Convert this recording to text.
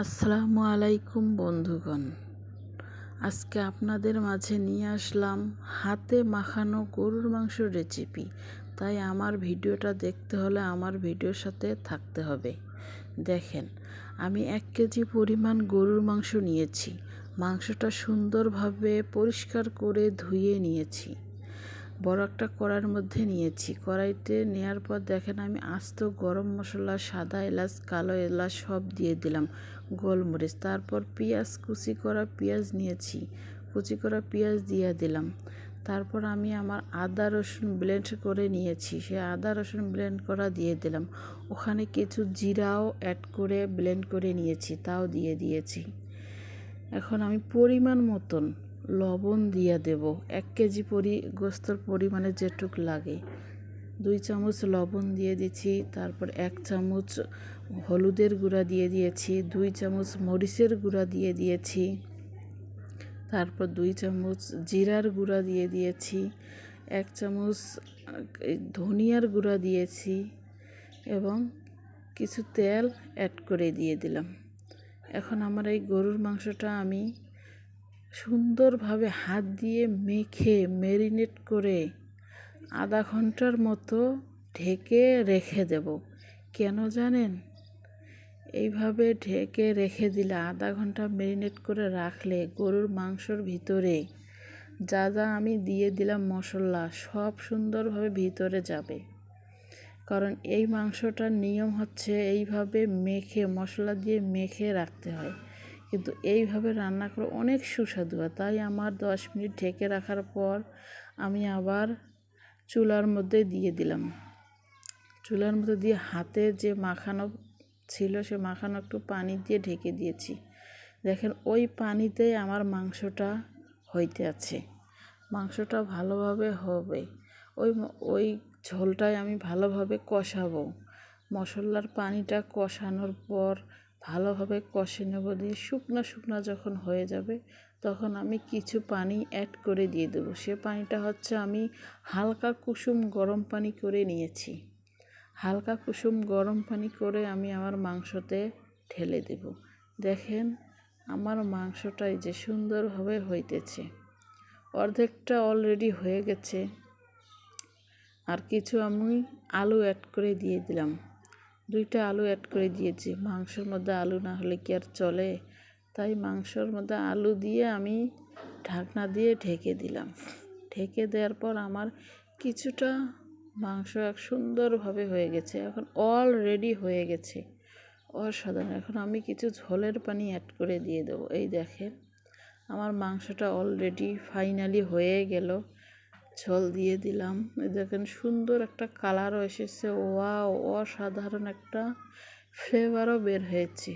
আসসালামু আলাইকুম বন্ধুগণ। আজকে আপনাদের মাঝে নিয়ে আসলাম হাতে মাখানো গরুর মাংস রেসিপি তাই আমার ভিডিওটা দেখতে হলে আমার ভিডিওর সাথে থাকতে হবে। দেখেন, আমি এক কেজি পরিমাণ গরুর মাংস নিয়েছি। মাংসটা সুন্দরভাবে পরিষ্কার করে ধুয়ে নিয়েছি। বড় একটা কড়াইয়ের মধ্যে নিয়েছি। কড়াইতে নেওয়ার পর দেখেন আমি আস্ত গরম মশলা, সাদা এলাচ, কালো এলাচ সব দিয়ে দিলাম, গোলমরিচ। তারপর পেঁয়াজ, কুচি করা পেঁয়াজ নিয়েছি, কুচি করা পেঁয়াজ দিয়ে দিলাম। তারপর আমি আমার আদা রসুন ব্লেন্ড করে নিয়েছি, সে আদা রসুন ব্লেন্ড করা দিয়ে দিলাম। ওখানে কিছু জিরাও অ্যাড করে ব্লেন্ড করে নিয়েছি, তাও দিয়ে দিয়েছি। এখন আমি পরিমাণ মতন লবণ দিয়ে দেব। এক কেজি পরি, গোস্তর পরিমাণে যেটুক লাগে। দুই চামচ লবণ দিয়ে দিচ্ছি তারপর এক চামচ হলুদের গুঁড়া দিয়ে দিয়েছি, দুই চামচ মরিচের গুঁড়া দিয়ে দিয়েছি, তারপর দুই চামচ জিরার গুঁড়া দিয়ে দিয়েছি, এক চামচ ধনিয়ার গুঁড়া দিয়েছি এবং কিছু তেল অ্যাড করে দিয়ে দিলাম। এখন আমার এই গরুর মাংসটা আমি সুন্দরভাবে হাত দিয়ে মেখে ম্যারিনেট করে আধা ঘণ্টার মতো ঢেকে রেখে দেব। কেন জানেন? এইভাবে ঢেকে রেখে দিলে আধা ঘণ্টা ম্যারিনেট করে রাখলে গরুর মাংসর ভিতরে যা যা আমি দিয়ে দিলাম মশলা সব সুন্দরভাবে ভিতরে যাবে। কারণ এই মাংসটার নিয়ম হচ্ছে এইভাবে মেখে, মশলা দিয়ে মেখে রাখতে হয়। কিন্তু এইভাবে রান্না করে অনেক সুস্বাদু হয়। তাই আমার দশ মিনিট ঢেকে রাখার পর আমি আবার চুলার মধ্যে দিয়ে দিলাম। চুলার মধ্যে দিয়ে হাতে যে মাখানো ছিল সে মাখানো একটু পানি দিয়ে ঢেকে দিয়েছি। দেখেন ওই পানিতেই আমার মাংসটা হইতে আছে। মাংসটা ভালোভাবে হবে। ওই ওই ঝোলটাই আমি ভালোভাবে কষাবো। মশলার পানিটা কষানোর পর ভালোভাবে কষে নেব দিয়ে শুকনো শুকনো যখন হয়ে যাবে তখন আমি কিছু পানি অ্যাড করে দিয়ে দেবো। সে পানিটা হচ্ছে আমি হালকা কুসুম গরম পানি করে নিয়েছি। হালকা কুসুম গরম পানি করে আমি আমার মাংসতে ঢেলে দেব। দেখেন আমার মাংসটাই যে সুন্দরভাবে হইতেছে। অর্ধেকটা অলরেডি হয়ে গেছে। আর কিছু আমি আলু অ্যাড করে দিয়ে দিলাম। দুইটা আলু অ্যাড করে দিয়েছি। মাংসর মধ্যে আলু না হলে কি আর চলে? তাই মাংসর মধ্যে আলু দিয়ে আমি ঢাকনা দিয়ে ঢেকে দিলাম। ঢেকে দেওয়ার পর আমার কিছুটা মাংস এক সুন্দরভাবে হয়ে গেছে। এখন অলরেডি হয়ে গেছে। অসাধারণ। এখন আমি কিছু ঝোলের পানি অ্যাড করে দিয়ে দেবো। এই দেখেন, আমার মাংসটা অলরেডি ফাইনালি হয়ে গেল। ঝোল দিয়ে দিলাম। দেখেন সুন্দর একটা কালারও এসেছে। ওয়া অসাধারণ একটা ফ্লেভারও বের হয়েছে।